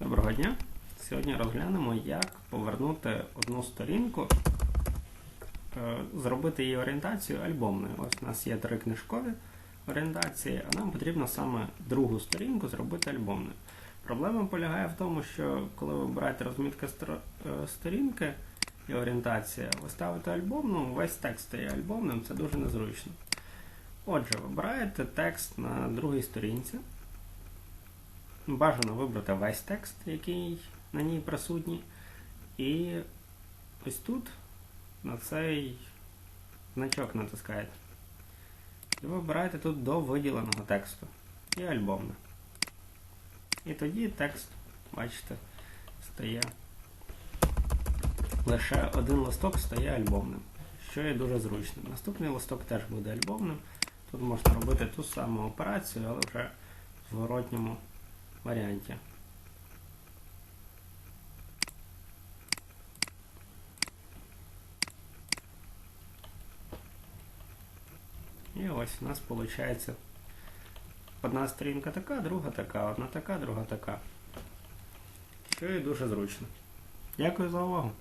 Доброго дня! Сьогодні розглянемо, як повернути одну сторінку, е, зробити її орієнтацію альбомною. Ось у нас є три книжкові орієнтації, а нам потрібно саме другу сторінку зробити альбомною. Проблема полягає в тому, що коли ви обираєте розмітка стро- е, сторінки і орієнтація, ви ставите альбомну, весь текст стає альбомним, це дуже незручно. Отже, вибираєте текст на другій сторінці. Бажано вибрати весь текст, який на ній присутній. І ось тут на цей значок натискаєте. І вибираєте тут до виділеного тексту і альбомне. І тоді текст, бачите, стає. Лише один листок стає альбомним, що є дуже зручним. Наступний листок теж буде альбомним. Тут можна робити ту саму операцію, але вже в зворотньому варіанті. І ось у нас виходить одна сторінка така, друга така, одна така, друга така. Що і дуже зручно. Дякую за увагу.